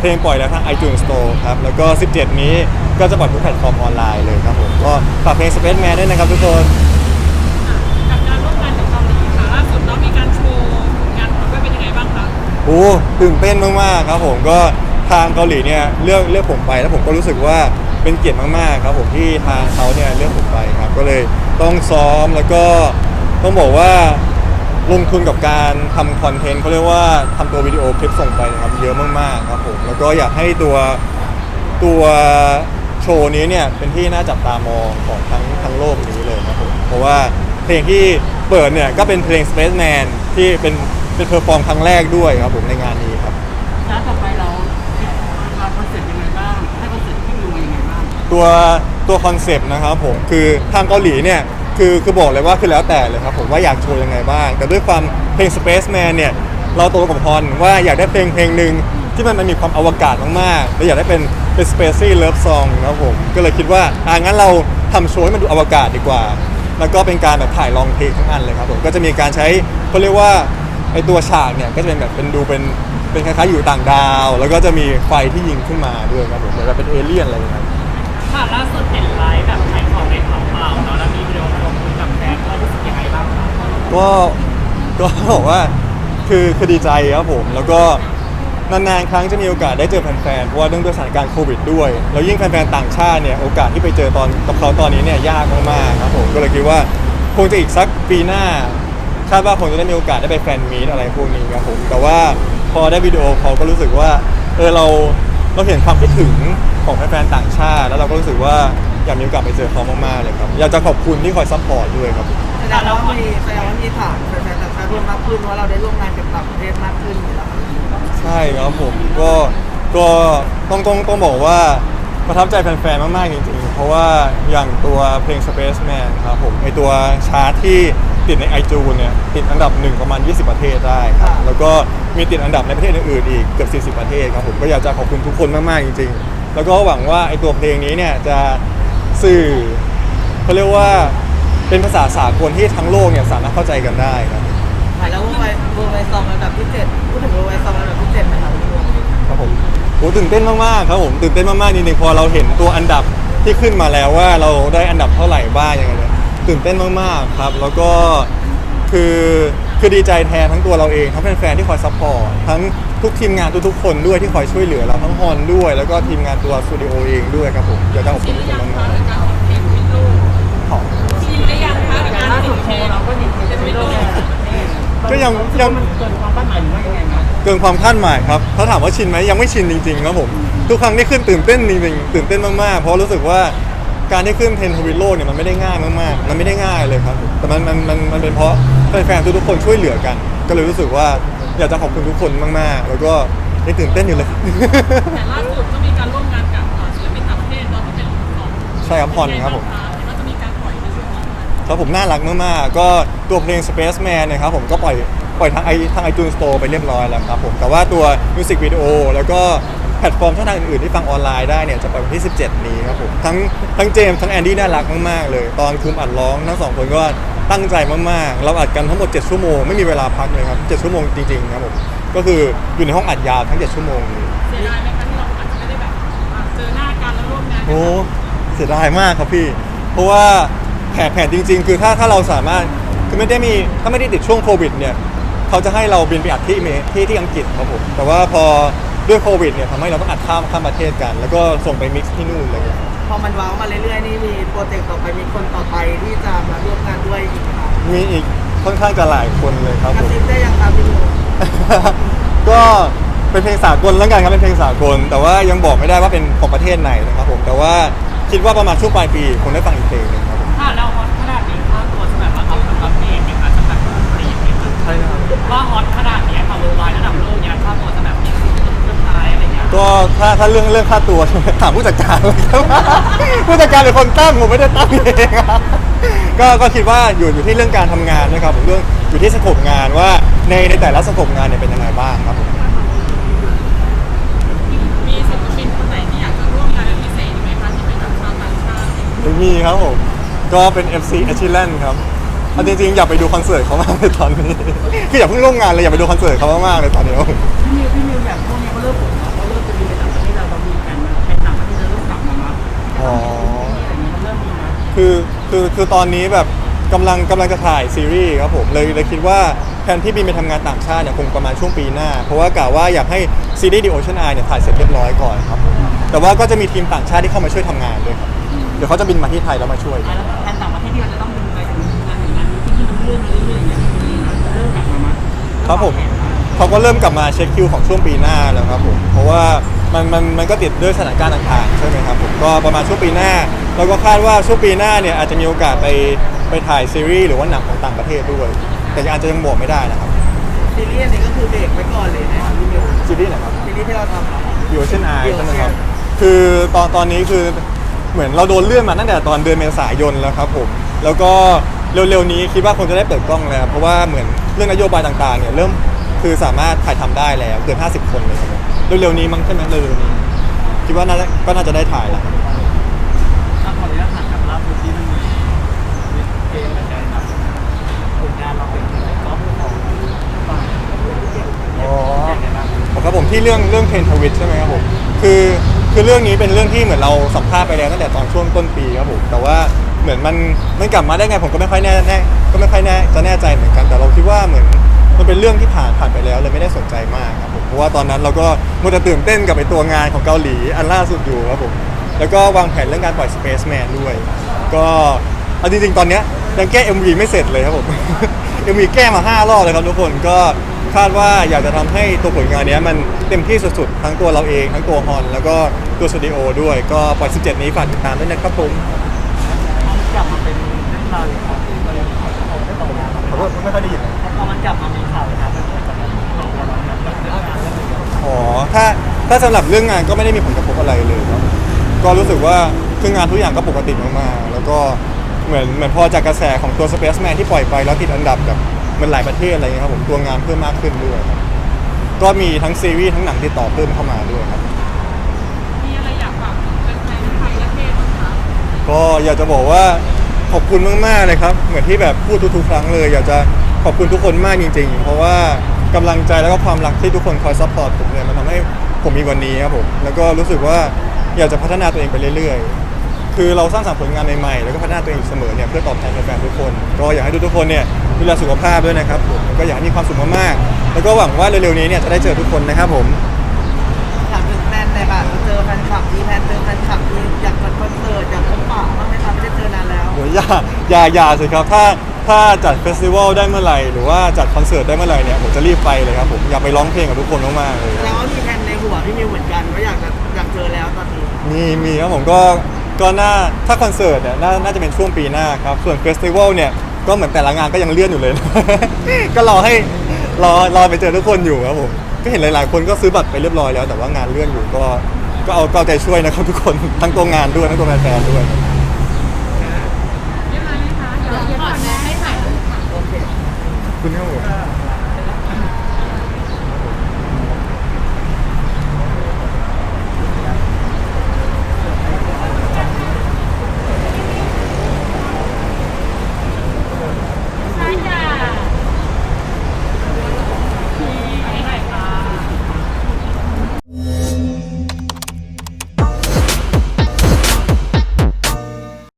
เพลงปล่อยแล้วทาง iTunes Store ครับ แล้วก็ 17 นี้ก็จะปล่อยทุกแพลตฟอร์มออนไลน์เลยครับผม ก็ฝากเพลง Space Man ด้วยนะครับทุกคน กับการร่วมงานกับเกาหลีค่ะล่าสุดเรามีการโชว์งานของด้วยเป็นยังไงบ้างคะโอ้ตื่นเต้นมากๆครับผมก็ทางเกาหลีเนี่ยเลือกเลือกผมไป แล้วผมก็รู้สึกว่าเป็นเกียรติมากๆครับผมที่ทางเขาเนี่ยเลือกผมไปครับก็เลยต้องซ้อมแล้วก็ต้องบอกว่า ลงทุนกับการทำคอนเทนต์เขาเรียกว่าทำตัววิดีโอคลิปส่งไปนะครับเยอะมากๆครับผมแล้วก็อยากให้ตัวตัวโชว์นี้เนี่ยเป็นที่น่าจับตามองของทั้งทั้งโลกนี้เลยครับผมเพราะว่าเพลงที่เปิดเนี่ยก็เป็นเพลง Spaceman ที่เป็นเป็นเพอร์ฟอร์มครั้งแรกด้วยครับผมในงานนี้ครับแล้วต่อไปเราทำคอนเซ็ปต์ยังไงบ้าง ให้คอนเซ็ปต์ที่ดูยังไงบ้าง ตัวตัวคอนเซปต์นะครับผมคือทางเกาหลีเนี่ย คือคือบอกเลยว่าคือแล้วแต่เลยครับผมว่าอยากโชว์ยังไงบ้าง แต่ด้วยความเพลง Spaceman เนี่ยเราโตกับพรว่าอยากได้เพลงเพลงหนึ่งที่มันมันมีความอวกาศมากๆและอยากได้เป็นเป็น Spacey Love Song นะครับผมก็เลยคิดว่าอ่างั้นเราทำโชว์ให้มันดูอวกาศดีกว่า แล้วก็เป็นการแบบถ่ายลองเทคทั้งอันเลยครับผมก็จะมีการใช้เขาเรียกว่าไอตัวฉากเนี่ยก็จะเป็นแบบเป็นดูเป็นเป็นคล้ายๆอยู่ต่างดาว แล้วก็จะมีไฟที่ยิงขึ้นมาด้วยครับผมเหมือนแบบเป็นเอเลี่ยนอะไรอย่างเงี้ย ค่ะล่าสุดเห็นไลฟ์แบบขายของในเผาเปล่าเนาะแล้วมีวิดีโอลงคุยกับแฟนเรารู้สึกยังไงบ้างคะก็ก็บอกว่าคือคือดีใจครับผม แล้วก็นานๆครั้งจะมีโอกาสได้เจอแฟนๆเพราะว่าเนื่องด้วยสถานการณ์โควิดด้วย แล้วยิ่งแฟนๆต่างชาติเนี่ยโอกาสที่ไปเจอตอนกับเขาตอนนี้เนี่ยยากมากๆครับผมก็เลยคิดว่าคงจะอีกสักปีหน้าคาดว่าคงจะได้มีโอกาสได้ไปแฟนมีตอะไรพวกนี้ครับผมแต่ว่าพอได้วิดีโอเขาก็รู้สึกว่าเออเรา เราเห็นความคิดถึงของแฟนๆต่างชาติ แล้วเราก็รู้สึกว่าอยากมีโอกาสไปเจอเขามากๆเลยครับอยากจะขอบคุณที่คอยซัพพอร์ตด้วยครับ แสดงว่ามีแสดงว่ามีฐานแฟนๆต่างชาติเพิ่มมากขึ้นเพราะเราได้ร่วมงานกับต่างประเทศมากขึ้นอยู่แล้วใช่ครับผมก็ก็ต้องต้องต้องบอกว่าประทับใจแฟนๆมากๆจริงๆ เพราะว่าอย่างตัวเพลง Spaceman ครับผมไอตัวชาร์ตที่ติดใน iTunes เนี่ยติดอันดับหนึ่งประมาณ 20 ประเทศได้ครับแล้วก็มีติดอันดับในประเทศอื่นๆอีกเกือบ40 ประเทศครับผมก็อยากจะขอบคุณทุกคนมากๆจริง ๆ แล้วก็หวังว่าไอตัวเพลงนี้เนี่ยจะสื่อเขาเรียกว่าเป็นภาษาสากลที่ทั้งโลกเนี่ยสามารถเข้าใจกันได้ครับถ่ายแล้วเวอร์ไวเวอร์ไวซองอันดับที่เจ็ดพูดถึงเวอร์ไวซองอันดับที่เจ็ดนะครับพี่วงครับผมโหตื่นเต้นมากๆครับผมตื่นเต้นมากๆจริงๆพอเราเห็นตัวอันดับ ที่ขึ้นมาแล้วว่าเราได้อันดับเท่าไหร่บ้างยังไงเนี่ยตื่นเต้นมากๆครับ แล้วก็คือคือดีใจแทนทั้งตัวเราเองทั้งแฟนๆที่คอยซัพพอร์ตทั้งทุกทีมงานทุกๆคนด้วยที่คอยช่วยเหลือเราทั้งฮอนด้วย แล้วก็ทีมงานตัวสตูดิโอเองด้วยครับผมอยากจะขอบชิคุนณหทุรืกอคยังนคะมากกับการออกเพลงวิดลูกๆขอบชินหรือยังคะกับการล่าติสุดดเพโชลงว์เราก็ดีเทลวิดด้ลูวกยก็ยังยัง มันเกินความคาดหมายหรือว่ายังไงนะ เกินความคาดหมายครับถ้าถามว่าชินไหมยังไม่ชินจริงๆครับผมทุกครั้งที่ขึ้นตื่นเต้นจริงๆตื่นเต้นมากๆเพราะรู้สึกว่าการที่ขึ้นเทรนทวิตโลกเนี่ยมันไม่ได้ง่ายมากๆมันไม่ได้ง่ายเลยครับแต่มันมันมันมันเป็นเพราะแฟนๆทุกๆคนช่วยเหลือกัน ก็เลยรู้สึกว่าอยากจะขอบคุณทุกคนมากๆ แล้วก็ยังตื่นเต้นอยู่เลย แต่ล่าสุดก็มีการร่วมงานกับศิลปินต่างประเทศเนาะที่เป็นของใช่ครับฮอนครับผม เห็นว่าจะมีการปล่อยในช่วงนี้ด้วยครับผมน่ารักมากๆ ก็ตัวเพลง Spaceman เนะครับผมก็ปล่อย ปล่อยทางไอทาง iTunes Store ไปเรียบร้อยแล้วครับผมแต่ว่าตัวมิวสิกวิดีโอแล้วก็แพลตฟอร์มช่องทางอื่นๆที่ฟังออนไลน์ได้เนี่ยจะปล่อยวันที่ 17 นี้ครับผมทั้งทั้งเจมส์ทั้งแอนดี้น่ารักมากๆเลย ตอนคุมอัดร้องทั้งสองคนก็ตั้งใจมากๆ เราอัดกันทั้งหมด 7 ชั่วโมง ไม่มีเวลาพักเลยครับ 7 ชั่วโมงจริงๆครับผมก็คืออยู่ในห้องอัดยาวทั้ง 7 ชั่วโมงเลยเสียดายไหมคะที่เราอาจจะไม่ได้แบบอ่าเจอหน้ากันแล้วร่วมงานกันโอ้เสียดายมากครับพี่ เพราะว่าแผนแผนจริง ๆ คือถ้าถ้าเราสามารถคือไม่ได้มีถ้าไม่ได้ติดช่วงโควิดเนี่ย เขาจะให้เราบินไปอัดที่เมที่ที่อังกฤษครับผมแต่ว่าพอด้วยโควิดเนี่ยทำให้เราต้องอัดข้ามข้ามประเทศกัน แล้วก็ส่งไปมิกซ์ที่นู่นเลยพอมันว้าวมาเรื่อยๆนี่มีโปรเจกต์ต่อไปมีคนต่อไปที่จะมาร่วมงานด้วยอีกครับมีอีกค่อนข้างจะหลายคนเลยครับกผระม ซิบได้ยังครับพี่วงก็เป็นเพลงสากลแล้วกันครับเป็นเพลงสากล แต่ว่ายังบอกไม่ได้ว่าเป็นของประเทศไหนนะครับผมแต่ว่าคิดว่าประมาณช่วงปลายปีคงได้ฟังอีกเพลงหนึงครับผมถ้าเราฮอตขนาดนี้ค่าตัวจะแบบว่าเอาสำหรับเพลงไหมคะสำหรับเพลงไหมคะใช่ครับ ว่าฮอตขนาดเนี้ยค่ะเวอร์ไวระดับโลกเนี่ยค่าตัวจะแบบมีเรื่องท้ายอะไรเงี้ยก็ถ้าถ้าเรื่องเรื่องค่าตัวใช่ไหมถามผู้จัดการเลยครับผู้จัดการเป็นคนตั้งผมไม่ได้ตั้งเองครับก็ก็คิดว่าอยู่อยู่ที่เรื่องการทำงานนะครับผมเรื่องอยู่ที่สโคปงานว่าในในแต่ละสโคปงานเนี่ยเป็นยังไงบ้างครับผม มีศิลปินคนไหนที่อยากจะร่วมงานเป็นพิเศษไหมคะที่เป็นแบบชาวต่างชาติ ไม่มีครับผม ก็เป็น FC a c h i l a n d ครับ เอาจริงๆอยากไปดูคอนเสิร์ตเขามากเลยตอนนี้ คืออย่าเพิ่งร่วมงานเลยอยากไปดูคอนเสิร์ตเขามากๆเลยตอนนี้พี่มิวพี่มิวแบบพวกนี้เขาเริ่ผมเนาะเขาเริ่มจะมีไปตางประเทศเราเรามีกันไปต่างปรทศเราริ่มกลับมาเนาองอะต่เงี้ยมันเริ่มมีนะคือคือคือตอนนี้แบบกำลังกำลังจะถ่ายซีรีส์ครับผมเลยเลยคิดว่าแผนที่บินไปทำงานต่างชาติเนี่ยคงประมาณช่วงปีหน้า เพราะว่ากล่าวว่าอยากให้ซีรีส์ดิโ Ocean Eye เนี่ยถ่ายเสร็จเรียบร้อยก่อนครับแต่ว่าก็จะมีทีมต่างชาติที่เข้ามาช่วยทำงานด้วยครับเดี๋ยวเขาจะบินมาที่ไทยแล้วมาช่วย แล้นต่างประเทศที่เราจะต้อง เลื่อนเรื่อยๆอย่างนี้เริ่มกลับมามั้ยครับผม เขาก็เริ่มกลับมาเช็คคิวของช่วงปีหน้าแล้วครับผม เพราะว่ามันมันมันก็ติดด้วยสถานการณ์ต่างๆใช่ไหมครับผมก็ประมาณช่วงปีหน้าเราก็คาดว่าช่วงปีหน้าเนี่ยอาจจะมีโอกาสไปไปถ่ายซีรีส์หรือว่าหนังของต่างประเทศด้วย แต่อาจจะยังบอกไม่ได้นะครับซีรีส์อันนี้ก็คือเบรกไว้ก่อนเลยนะครับพี่มิวซีรีส์ไหนครับซีรีส์ที่เราทำอะอยู่เช่นไอ The ใช่ไหมครับ Ocean คือตอนตอนนี้คือเหมือนเราโดนเลื่อนมาตั้งแต่ตอนเดือนเมษายนแล้วครับผม แล้วก็ เร็วๆนี้คิดว่าคงจะได้เปิดกล้องแล้ว เพราะว่าเหมือนเรื่องนโยบายต่างๆเนี่ยเริ่มคือสามารถถ่ายทำได้แล้วเกิน 50 คนเลยครับผมเร็วๆนี้มั้งใช่ไหมเร็วๆนี้คิดว่าน่าจะก็น่าจะได้ถ่ายแล้ว ถ้าขออนุญาตถามกับล่าสุดที่มันมีมีเพลงเหมือนกันครับผลงานเราเป็นอะไรก็ของฝ่ายอ๋ออย่างไรบ้างครับผมที่เรื่องเรื่องเทนทวิตใช่ไหมครับผมคือคือเรื่องนี้เป็นเรื่องที่เหมือนเราสัมภาษณ์ไปแล้วตั้งแต่ตอนช่วงต้นปีครับผมแต่ว่า เหมือนมันมันกลับมาได้ไงผมก็ไม่ค่อยแน่แน่ก็ไม่ค่อยแน่จะแน่ใจเหมือนกันแต่เราคิดว่าเหมือนมันเป็นเรื่องที่ผ่านผ่านไปแล้วเลยไม่ได้สนใจมากครับผมเพราะว่าตอนนั้นเราก็มัวแต่ตื่นเต้นกับไอตัวงานของเกาหลีอันล่าสุดอยู่ครับผมแล้วก็วางแผนเรื่องการปล่อย Spaceman ด้วย ก็เอาจริงๆ ตอนเนี้ยยังแก้ MV ไม่เสร็จเลยครับผม MV แก้มาห้ารอบเลยครับทุกคนก็คาดว่าอยากจะทำให้ตัวผลงานนี้มันเต็มที่สุดๆ ทั้งตัวเราเองทั้งตัวฮอน แล้วก็ตัวสตูดิโอด้วยก็ปล่อย 17 นี้ฝากติดตามด้วยนะครับผม กลับมาเป็นเรื่องราวของที่บริษัทขอได้ต่องานขอโทษไม่ค่อยได้ยินพอมันกลับมามีข่าวนะครับมันเกิดจากของเราครับกับเรื่องงานเรื่องนี้อ๋อถ้าถ้าสำหรับเรื่องงานก็ไม่ได้มีผลกระทบอะไรเลยครับก็รู้สึกว่าคืองานทุกอย่างก็ปกติมากๆแล้วก็เหมือนเหมือนพอจากกระแสของตัว Spaceman ที่ปล่อยไปแล้วติดอันดับแบบเหมันหลายประเทศอะไรเงี้ยครับผมตัวงานเพิ่มมากขึ้นด้วยครับก็มีทั้งซีรีส์ทั้งหนังติดต่อเพิ่มเข้ามาด้วยครับ มีอะไรอยากฝากถึงแฟนๆไทยและเทศบ้างคะ ก็อยากจะบอกว่าขอบคุณมากๆเลยครับ เหมือนที่แบบพูดทุกๆครั้งเลย อยากจะขอบคุณทุกคนมากจริง ๆ เพราะว่ากำลังใจแล้วก็ความรักที่ทุกคนคอยซัพพอร์ตผมเนี่ยมันทำให้ผมมีวันนี้ครับผมแล้วก็รู้สึกว่าอยากจะพัฒนาตัวเองไปเรื่อยๆ คือเราสร้างสรรค์ผลงานใหม่ๆแล้วก็พัฒนาตัวเองอยู่เสมอเนี่ยเพื่อตอบแทนแฟนๆทุกคน ก็อยากให้ทุกๆคนเนี่ยดูแลสุขภาพด้วยนะครับผมแล้วก็อยากให้มีความสุขมากๆแล้วก็หวังว่าเร็วๆนี้เนี่ยจะได้เจอทุกคนนะครับผม ถามถึงแฟนในบ้านเจ อแฟนคลับที่แฟนเจอแฟนคลับที่อยากจัดคอนเสิร์ตอยากพบปะบ้างไหมคะไม่ได้เจอนานแล้วโอ้ยอย่าอย่าอย่าสิครับถ้าถ้าจัดเฟสติวัลได้เมื่อไหร่ หรือว่าจัดคอนเสิร์ตได้เมื่อไหร่เนี่ยผมจะรีบไปเลยครับผมอยากไปร้องเพลงกับทุกคนมากๆเลยแสดงว่ามีแผนในหัวพี่มิวเหมือนกันว่าอยากจะอยากเจอแล้วตอนนี้มีมีครับผมก็ก็น่าถ้าคอนเสิร์ตเนี่ยน่าน่าจะเป็นช่วงปีหน้าครับส่วนเฟสติวัลเนี่ยก็เหมือนแต่ละงานก็ยังเลื่อนอยู่เลยก็รอให้รอรอไปเจอทุกคนอยู่ครับผมก็เห็นหลาย ๆ คนก็ซื้อบัตรไปเรียบร้อยแล้ว แต่ว่างานเลื่อนอยู่ก็ ก็เอาก็เอาใจช่วยนะครับทุกคนทั้งตัวงานด้วยทั้งตัวแฟนๆด้วยยังไงไหมคะเดี๋ยวขอแนะให้ถ่ายรูปค่ะโอเคคุณครับผม